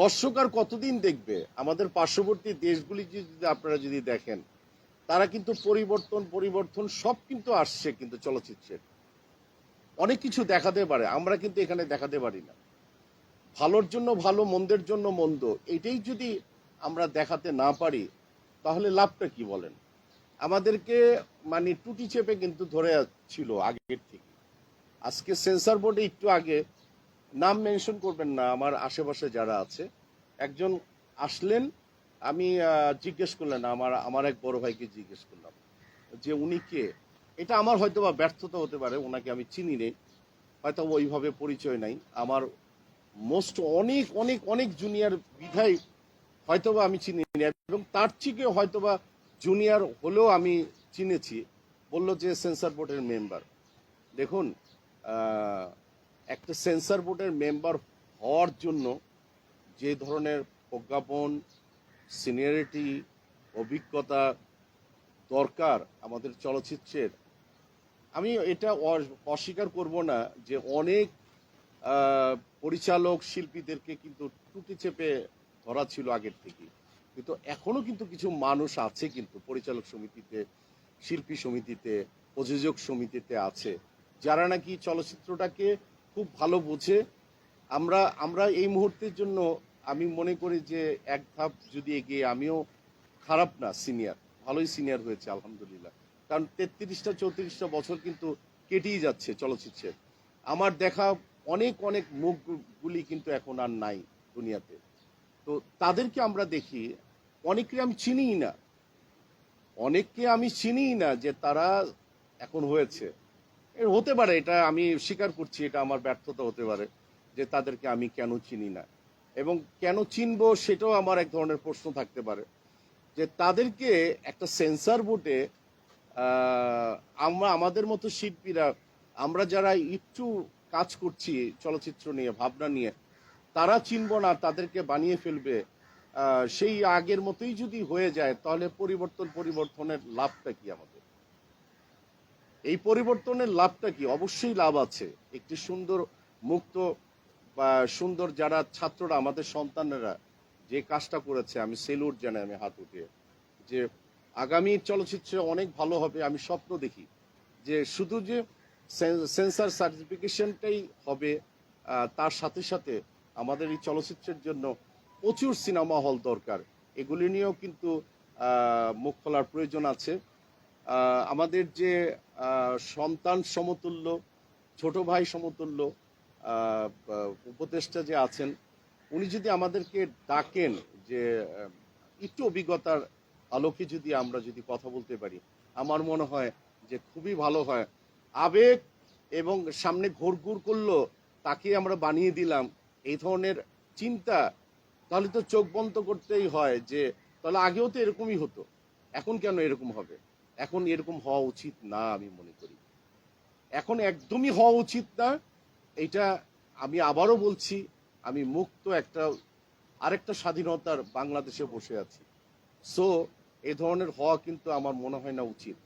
দর্শক আর কতদিন দেখবে? আমাদের পার্শ্ববর্তী দেশগুলি যদি আপনারা যদি দেখেন, তারা কিন্তু পরিবর্তন পরিবর্তন সব কিন্তু আসছে কিন্তু চলচ্চিত্রের অনেক কিছু দেখাতে পারে, আমরা কিন্তু এখানে দেখাতে পারি না। ভালোর জন্য ভালো, মন্দের জন্য মন্দ, এটাই যদি আমরা দেখাতে না পারি, তাহলে লাভটা কি বলেন? আমাদেরকে মানে টুটি চেপে কিন্তু ধরে ছিল আগের থেকে। আজকে সেন্সার বোর্ডে একটু আগে নাম মেনশন করবেন না, আমার আশেপাশে যারা আছে। একজন আসলেন, আমি জিজ্ঞেস করলেন, আমার আমার এক বড় ভাইকে জিজ্ঞেস করলাম যে উনি কে? এটা আমার হয়তো বা ব্যর্থতা হতে পারে, ওনাকে আমি চিনি নেই, হয়তো ওইভাবে পরিচয় নাই। আমার মোস্ট অনেক অনেক অনেক জুনিয়র বিধায় হয়তোবা আমি চিনি না এবং তার থেকে হয়তোবা জুনিয়র হলেও আমি চিনেছি। বলল যে সেন্সার বোর্ডের মেম্বার। দেখুন একটা সেন্সার বোর্ডের মেম্বার হওয়ার জন্য যে ধরনের প্রজ্ঞাপন সিনিয়রিটি অভিজ্ঞতা দরকার আমাদের চলচ্চিত্রের, আমি এটা অস্বীকার করব না যে অনেক পরিচালক শিল্পীদেরকে কিন্তু টুটি চেপে ধরা ছিল আগের থেকে। কিন্তু এখনও কিন্তু কিছু মানুষ আছে কিন্তু পরিচালক সমিতিতে, শিল্পী সমিতিতে, প্রযোজক সমিতিতে আছে, যারা নাকি চলচ্চিত্রটাকে খুব ভালো বোঝে। আমরা আমরা এই মুহূর্তের জন্য আমি মনে করি যে এক ধাপ যদি এগিয়ে আমিও খারাপ না, সিনিয়র, ভালোই সিনিয়র হয়েছে, আলহামদুলিল্লাহ। কারণ তেত্রিশটা, চৌত্রিশটা বছর কিন্তু কেটেই যাচ্ছে চলচ্চিত্রের আমার দেখা অনেক অনেক মুখগুলি কিন্তু এখন আর নাই দুনিয়াতে। তো তাদেরকে আমরা দেখি, অনেককে আমি চিনিই না। অনেককে আমি চিনিই না যে তারা এখন হয়েছে। হতে পারে, এটা আমি স্বীকার করছি, এটা আমার ব্যর্থতা হতে পারে, যে তাদেরকে আমি কেন চিনি না। এবং কেন চিনবো সেটাও আমার এক ধরনের প্রশ্ন থাকতে পারে, যে তাদেরকে একটা সেন্সার বোর্ডে আমরা, আমাদের মতো শিল্পীরা, আমরা যারা একটু কাজ করছি চলচ্চিত্র নিয়ে, ভাবনা নিয়ে, তারা চিনব না, তাদেরকে বানিয়ে ফেলবে সেই আগের মতোই যদি হয়ে যায়, তাহলে পরিবর্তন, পরিবর্তনের লাভটা কি আমাদের? এই পরিবর্তনের লাভটা কি? অবশ্যই লাভ আছে। একটি সুন্দর মুক্ত বা সুন্দর যারা ছাত্ররা, আমাদের সন্তানেরা যে কাজটা করেছে, আমি সেলুট জানাই আমি হাত উঠিয়ে, যে আগামী চলচ্চিত্রে অনেক ভালো হবে, আমি স্বপ্ন দেখি যে শুধু যে সেন্সার সার্টিফিকেশনটাই হবে তার সাথে সাথে আমাদের এই চলচ্চিত্রের জন্য প্রচুর সিনেমা হল দরকার। এগুলি নিয়েও কিন্তু মুখ খোলার প্রয়োজন আছে। আমাদের যে সন্তান সমতুল্য, ছোট ভাই সমতুল্য উপদেষ্টা যে আছেন, উনি যদি আমাদেরকে ডাকেন যে একটু অভিজ্ঞতার আলোকে যদি আমরা যদি কথা বলতে পারি, আমার মনে হয় যে খুবই ভালো হয়। আবেগ এবং সামনে ঘোর ঘুর করল, তাকে আমরা বানিয়ে দিলাম, এই ধরনের চিন্তা তাহলে তো চোখ বন্ধ করতেই হয় যে, তাহলে আগেও তো এরকমই হতো, এখন কেন এরকম হবে? এখন এরকম হওয়া উচিত না আমি মনে করি। এখন একদমই হওয়া উচিত না, এটা আমি আবারও বলছি, আমি মুক্ত একটা, আরেকটা স্বাধীনতার বাংলাদেশে বসে আছি। সো এ ধরনের হওয়া কিন্তু আমার মনে হয় না উচিত।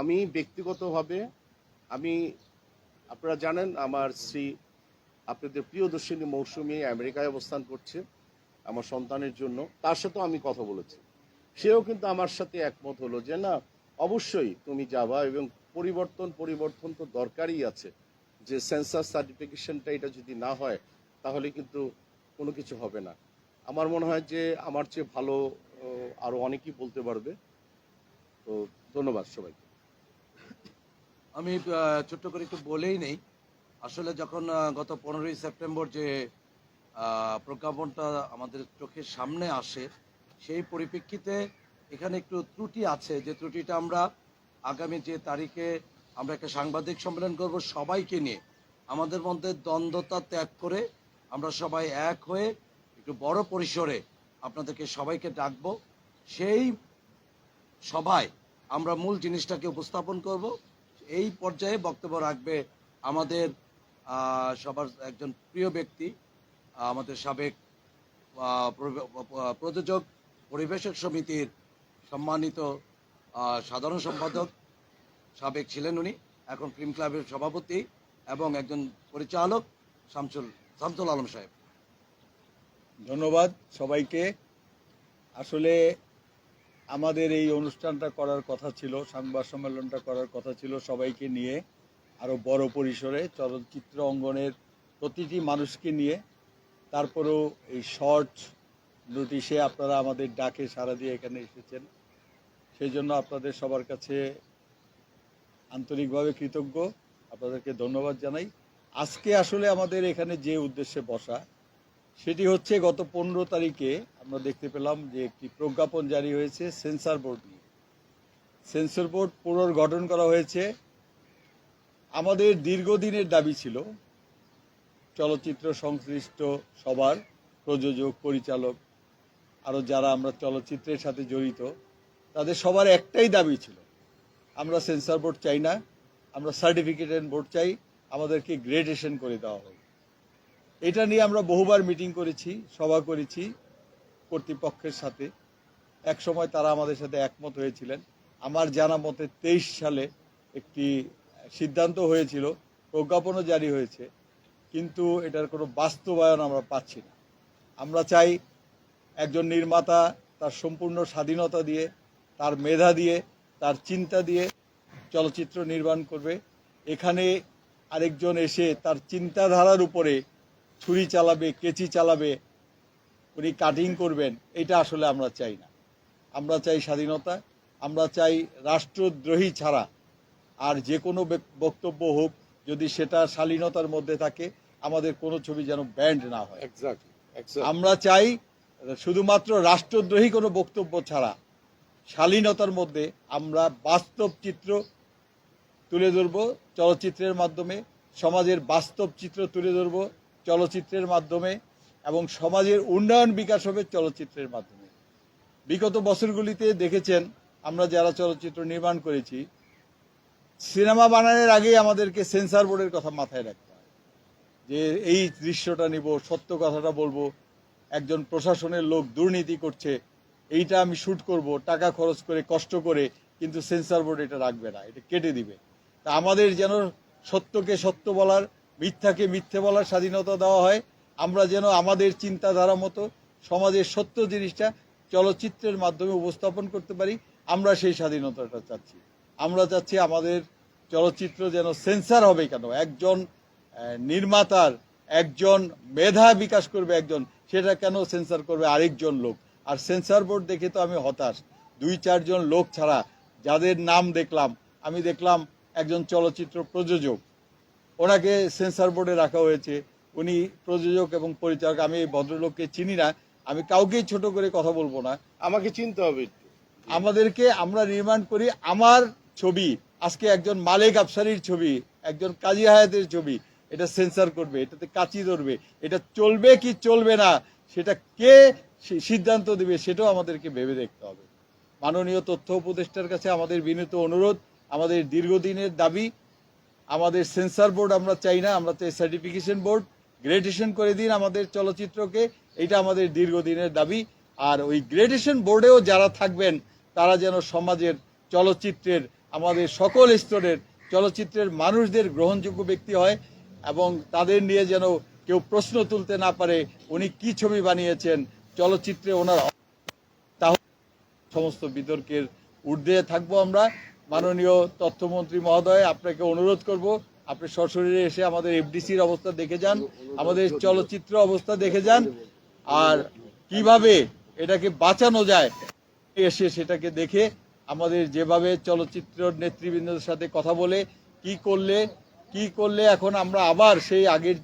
আমি ব্যক্তিগতভাবে, আমি, আপনারা জানেন আমার শ্রী আপনাদের প্রিয়দর্শিনী মৌসুমী আমেরিকায় অবস্থান করছে, আমার সন্তানের জন্য। তার সাথেও আমি কথা বলেছি। সেও কিন্তু আমার সাথে একমত হলো যে, না, অবশ্যই তুমি যাবা এবং পরিবর্তন পরিবর্তন তো দরকারই আছে। যে সেন্সার সার্টিফিকেশনটা এটা যদি না হয়, তাহলে কিন্তু কোনো কিছু হবে না। আমার মনে হয় যে, আমার চেয়ে ভালো আরও আরও অনেকেই বলতে পারবে। তো ধন্যবাদ সবাইকে। আমি ছোট্ট করে একটু বলেই নেই। আসলে যখন গত পনেরোই সেপ্টেম্বর যে প্রজ্ঞাপনটা আমাদের চোখের সামনে আসে সেই পরিপ্রেক্ষিতে এখানে একটু ত্রুটি আছে। যে ত্রুটিটা আমরা আগামী যে তারিখে আমরা একটা সাংবাদিক সম্মেলন করব সবাইকে নিয়ে, আমাদের মধ্যে দ্বন্দ্বতা ত্যাগ করে আমরা সবাই এক হয়ে একটু বড় পরিসরে আপনাদেরকে সবাইকে ডাকবো। সেই সভায় আমরা মূল জিনিসটাকে উপস্থাপন করব। এই পর্যায়ে বক্তব্য রাখবে আমাদের সবার একজন প্রিয় ব্যক্তি আমাদের সাবেক প্রযোজক পরিবেশক সমিতির সম্মানিত সাধারণ সম্পাদক সাবেক ছিলেন উনি, এখন ফিল্ম ক্লাবের সভাপতি এবং একজন পরিচালক শামসুল শামসুল আলম সাহেব। ধন্যবাদ সবাইকে। আসলে আমাদের এই অনুষ্ঠানটা করার কথা ছিল, সংবাদ সম্মেলনটা করার কথা ছিল সবাইকে নিয়ে আরও বড় পরিসরে চলচ্চিত্র অঙ্গনের প্রতিটি মানুষকে নিয়ে, তারপরেও এই শর্ট নোটিশে আপনারা আমাদের ডাকে সারা দিয়ে এখানে এসেছেন। সেই জন্য আপনাদের সবার কাছে আন্তরিকভাবে কৃতজ্ঞ। আপনাদেরকে ধন্যবাদ জানাই। আজকে আসলে আমাদের এখানে যে উদ্দেশ্যে বসা, সেটি হচ্ছে গত পনেরো তারিখে আমরা দেখতে পেলাম যে একটি প্রজ্ঞাপন জারি হয়েছে সেন্সর বোর্ড নিয়ে। সেন্সর বোর্ড পুনর্গঠন করা হয়েছে। আমাদের দীর্ঘদিনের দাবি ছিল, চলচ্চিত্র সংশ্লিষ্ট সবার প্রযোজক, পরিচালক আরও যারা আমরা চলচ্চিত্রের সাথে জড়িত, তাদের সবার একটাই দাবি ছিল, আমরা সেন্সর বোর্ড চাই না, আমরা সার্টিফিকেটেড বোর্ড চাই, আমাদেরকে গ্রেডেশন করে দেওয়া হোক। এটা নিয়ে আমরা বহুবার মিটিং করেছি, সভা করেছি কর্তৃপক্ষের সাথে। এক সময় তারা আমাদের সাথে একমত হয়েছিলেন। আমার জানা মতে তেইশ সালে একটি সিদ্ধান্ত হয়েছিল, প্রজ্ঞাপনও জারি হয়েছে, কিন্তু এটার কোনো বাস্তবায়ন আমরা পাচ্ছি না। আমরা চাই একজন নির্মাতা তার সম্পূর্ণ স্বাধীনতা দিয়ে তার মেধা দিয়ে তার চিন্তা দিয়ে চলচ্চিত্র নির্মাণ করবে। এখানে আরেকজন এসে তার চিন্তাধারার উপরে ছুরি চালাবে কেচি চালাবে উনি কাটিং করবেন এটা আসলে আমরা চাই না। আমরা চাই স্বাধীনতা আমরা চাই রাষ্ট্রদ্রোহী ছাড়া আর যে কোনো বেক- বক্তব্য হোক যদি সেটা শালীনতার মধ্যে থাকে আমাদের কোনো ছবি যেন ব্যান্ড না হয়। আমরা চাই শুধুমাত্র রাষ্ট্রদ্রোহী কোনো বক্তব্য ছাড়া শালীনতার মধ্যে আমরা বাস্তব চিত্র তুলে ধরব, চলচ্চিত্রের মাধ্যমে, সমাজের বাস্তব চিত্র তুলে ধরব, চলচ্চিত্রের মাধ্যমে এবং সমাজের উন্নয়ন বিকাশ হবে চলচ্চিত্রের মাধ্যমে। বিগত বছরগুলিতে দেখেছেন আমরা যারা চলচ্চিত্র নির্মাণ করেছি, সিনেমা বানানোর আগেই আমাদেরকে সেন্সার বোর্ডের কথা মাথায় রাখতে হয় যে এই দৃশ্যটা নিব, সত্য কথাটা বলব একজন প্রশাসনের লোক দুর্নীতি করছে, এইটা আমি শ্যুট করব, টাকা খরচ করে, কষ্ট করে, কিন্তু সেন্সার বোর্ড এটা রাখবে না, এটা কেটে দিবে। তা আমাদের যেন সত্যকে সত্য বলার, মিথ্যাকে মিথ্যে বলার স্বাধীনতা দেওয়া হয়, আমরা যেন আমাদের চিন্তাধারা মতো সমাজের সত্য জিনিসটা চলচ্চিত্রের মাধ্যমে উপস্থাপন করতে পারি, আমরা সেই স্বাধীনতাটা চাচ্ছি। আমরা চাচ্ছি আমাদের চলচ্চিত্র যেন সেন্সার হবে কেন? একজন নির্মাতার একজন মেধা বিকাশ করবে একজন সেটা কেন সেন্সার করবে আরেকজন লোক? আর সেন্সার বোর্ড দেখে তো আমি হতাশ। দুই চারজন লোক ছাড়া যাদের নাম দেখলাম আমি দেখলাম একজন চলচ্চিত্র প্রযোজক। ওনাকে সেন্সার বোর্ডে রাখা হয়েছে। উনি প্রযোজক এবং পরিচালক আমি এই ভদ্রলোককে চিনি না। আমি কাউকেই ছোট করে কথা বলব না। আমাকে চিনতে হবে আমাদেরকে আমরা নির্মাণ করি আমার ছবি। আজকে একজন মালেক আফসারির ছবি একজন কাজী হায়াতের ছবি। এটা সেন্সার করবে, এটাতে কাচি ধরবে, এটা চলবে কি চলবে না, সেটা কে সিদ্ধান্ত দেবে সেটাও আমাদেরকে ভেবে দেখতে হবে। মাননীয় তথ্য উপদেষ্টার কাছে আমাদের বিনীত অনুরোধ, আমাদের দীর্ঘদিনের দাবি, আমাদের সেন্সার বোর্ড আমরা চাই না, আমরা চাই সার্টিফিকেশন বোর্ড, গ্রেডেশন করে দিন আমাদের চলচ্চিত্রকে, এটা আমাদের দীর্ঘদিনের দাবি। আর ওই গ্রেডেশন বোর্ডেও যারা থাকবেন, তারা যেন সমাজের চলচ্চিত্রের, আমাদের সকল স্তরের চলচ্চিত্রের মানুষদের গ্রহণযোগ্য ব্যক্তি হয় এবং তাদের নিয়ে যেন কেউ প্রশ্ন তুলতে না পারে, উনি কি ছবি বানিয়েছেন, চলচ্চিত্রে ওনার তাহলে সমস্ত বিতর্কের ঊর্ধ্বে থাকব আমরা। মাননীয় তথ্যমন্ত্রী মহোদয়, আপনাকে অনুরোধ করব, আপনি সশরীরে এসে আমাদের এফডিসির অবস্থা দেখে যান, আমাদের চলচ্চিত্র অবস্থা দেখে যান, আর কীভাবে এটাকে বাঁচানো যায় এসে সেটাকে দেখে আমাদের যেভাবে চলচ্চিত্র নেতৃবৃন্দের সাথে কথা বলে, কি করলে কি করলে এখন আমরা আবার সেই আগের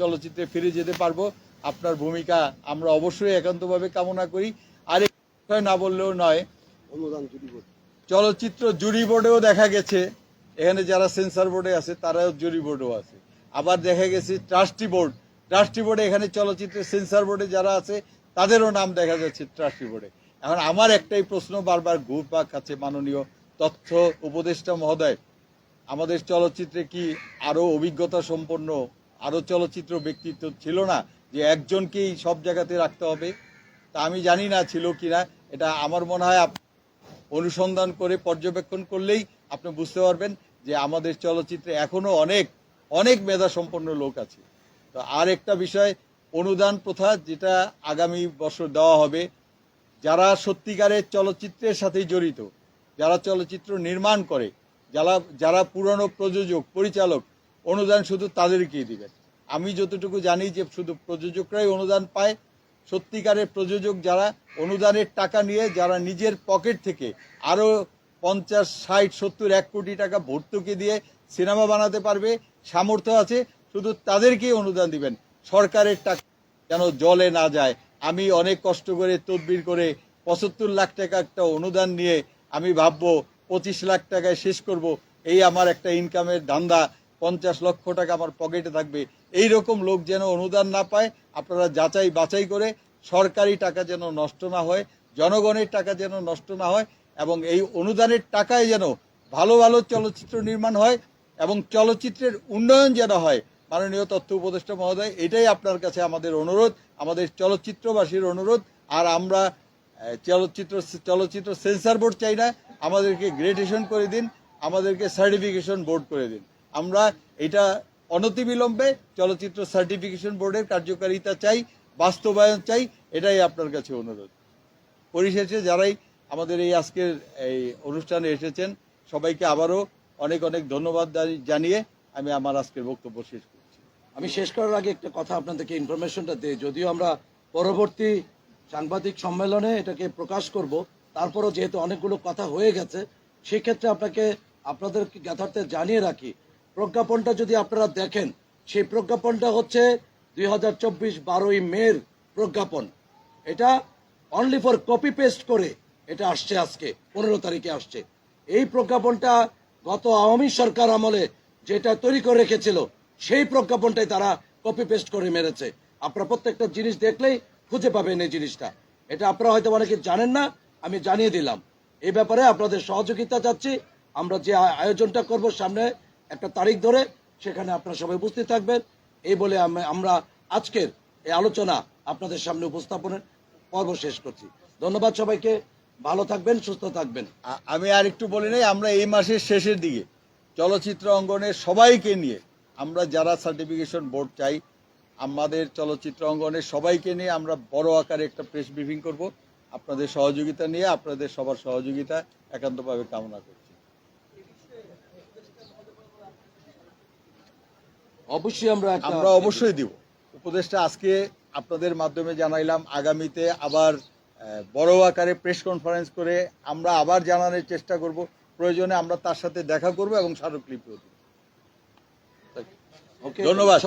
চলচ্চিত্রে ফিরে যেতে পারব? আপনার ভূমিকা আমরা অবশ্যই একান্তভাবে কামনা করি। আর এই না বললেও নয় চলচ্চিত্র জুরি বোর্ডেও দেখা গেছে। এখানে যারা সেন্সর বোর্ডে আছে তারাও জুরি বোর্ডেও আছে। আবার দেখা গেছে ট্রাস্টি বোর্ড ট্রাস্টি বোর্ডে এখানে চলচ্চিত্রের সেন্সর বোর্ডে যারা আছে তাদেরও নাম দেখা যাচ্ছে ট্রাস্টি বোর্ডে এখন আমার একটাই প্রশ্ন বারবার ঘুরপাক আছে মাননীয় তথ্য উপদেষ্টা মহোদয়। আমাদের চলচ্চিত্রে কি আরও অভিজ্ঞতা সম্পন্ন, আরও চলচ্চিত্র ব্যক্তিত্ব ছিল না যে একজনকেই সব জায়গাতে রাখতে হবে? তা আমি জানি না ছিল কিনা, এটা আমার মনে হয় অনুসন্ধান করে পর্যবেক্ষণ করলেই আপনি বুঝতে পারবেন যে আমাদের চলচ্চিত্রে এখনও অনেক অনেক মেধা সম্পন্ন লোক আছে। তো আর একটা বিষয়, অনুদান প্রথা যেটা আগামী বছর দেওয়া হবে, যারা সত্যিকারের চলচ্চিত্রের সাথে জড়িত, যারা চলচ্চিত্র নির্মাণ করে যারা যারা পুরনো প্রযোজক, পরিচালক, অনুদান শুধু তাদেরকেই দিবেন আমি যতটুকু জানি যে শুধু প্রযোজকরাই অনুদান পায়। সত্যিকারের প্রযোজক যারা, অনুদানের টাকা নিয়ে যারা নিজের পকেট থেকে আরও পঞ্চাশ, ষাট, সত্তর, এক কোটি টাকা ভর্তুকি দিয়ে সিনেমা বানাতে পারবে, সামর্থ্য আছে, শুধু তাদেরকেই অনুদান দিবেন। সরকারের টাকা যেন জলে না যায়। আমি অনেক কষ্ট করে তদবির করে পঁচাত্তর লাখ টাকা একটা অনুদান নিয়ে আমি ভাববো পঁচিশ লাখ টাকায় শেষ করব। এই আমার একটা ইনকামের ধান্দা। পঞ্চাশ লক্ষ টাকা আমার পকেটে থাকবে। এই রকম লোক যেন অনুদান না পায়, আপনারা যাচাই বাছাই করে সরকারি টাকা যেন নষ্ট না হয়, জনগণের টাকা যেন নষ্ট না হয় এবং এই অনুদানের টাকায় যেন ভালো ভালো চলচ্চিত্র নির্মাণ হয় এবং চলচ্চিত্রের উন্নয়ন যেন হয়। মাননীয় তথ্য উপদেষ্টা মহোদয়, এটাই আপনার কাছে আমাদের অনুরোধ, আমাদের চলচ্চিত্রবাসীর অনুরোধ। আর আমরা চলচ্চিত্র চলচ্চিত্র সেন্সার বোর্ড চাই না, আমাদেরকে গ্রেডেশন করে দিন, আমাদেরকে সার্টিফিকেশন বোর্ড করে দিন। আমরা এটা অনতিবিলম্বে চলচ্চিত্র সার্টিফিকেশন বোর্ডের কার্যকারিতা চাই, বাস্তবায়ন চাই, এটাই আপনার কাছে অনুরোধ। পরিশেষে যারাই আমাদের এই আজকের এই অনুষ্ঠানে এসেছেন, সবাইকে আবারও অনেক অনেক ধন্যবাদ জানিয়ে আমি আমার আজকের বক্তব্য শেষ করছি। আমি শেষ করার আগে একটা কথা আপনাদেরকে ইনফরমেশনটা দিই। যদিও আমরা পরবর্তী সাংবাদিক সম্মেলনে এটাকে প্রকাশ করব। তারপরও যেহেতু অনেকগুলো কথা হয়ে গেছে, সেক্ষেত্রে আপনাকে আপনাদের জ্ঞাতার্থে জানিয়ে রাখি, প্রজ্ঞাপনটা যদি আপনারা দেখেন, সেই প্রজ্ঞাপনটা হচ্ছে দুই হাজার চব্বিশ বারোই মের প্রজ্ঞাপন। এটা অনলি ফর কপি পেস্ট করে এটা আসছে আজকে, পনেরো তারিখে আসছে। এই প্রজ্ঞাপনটা গত আওয়ামী সরকার আমলে যেটা তৈরি করে রেখেছিল, সেই প্রজ্ঞাপনটাই তারা কপি পেস্ট করে মেরেছে। আপনারা প্রত্যেকটা জিনিস দেখলেই খুঁজে পাবেন এই জিনিসটা। এটা আপনারা হয়তো অনেকে জানেন না, আমি জানিয়ে দিলাম। এই ব্যাপারে আপনাদের সহযোগিতা চাচ্ছি। আমরা যে আয়োজনটা করব সামনে একটা তারিখ ধরে, সেখানে আপনারা সবাই উপস্থিত থাকবেন। এই বলে আম- আমরা আজকের এই আলোচনা আপনাদের সামনে উপস্থাপনের পর্ব শেষ করছি। ধন্যবাদ সবাইকে। ভালো থাকবেন, সুস্থ থাকবেন। আমি আর একটু বলি নাই, আমরা এই মাসের শেষের দিকে চলচ্চিত্র অঙ্গনে সবাইকে নিয়ে আমরা যারা সার্টিফিকেশন বোর্ড চাই আমাদের চলচ্চিত্র অঙ্গনে সবাইকে নিয়ে আমরা বড় আকারে একটা প্রেস ব্রিফিং করব। আপনাদের সহযোগিতা নিয়ে আপনাদের সবার সহযোগিতা একান্তভাবে কামনা করছি। অবশ্যই আমরা আমরা অবশ্যই দিব। উপদেশটা আজকে আপনাদের মাধ্যমে জানাইলাম। আগামীতে আবার বড় আকারে প্রেস কনফারেন্স করে আমরা আবার জানানোর চেষ্টা করব। প্রয়োজনে আমরা তার সাথে দেখা করব এবং স্মারকলিপিও দিব। ধন্যবাদ।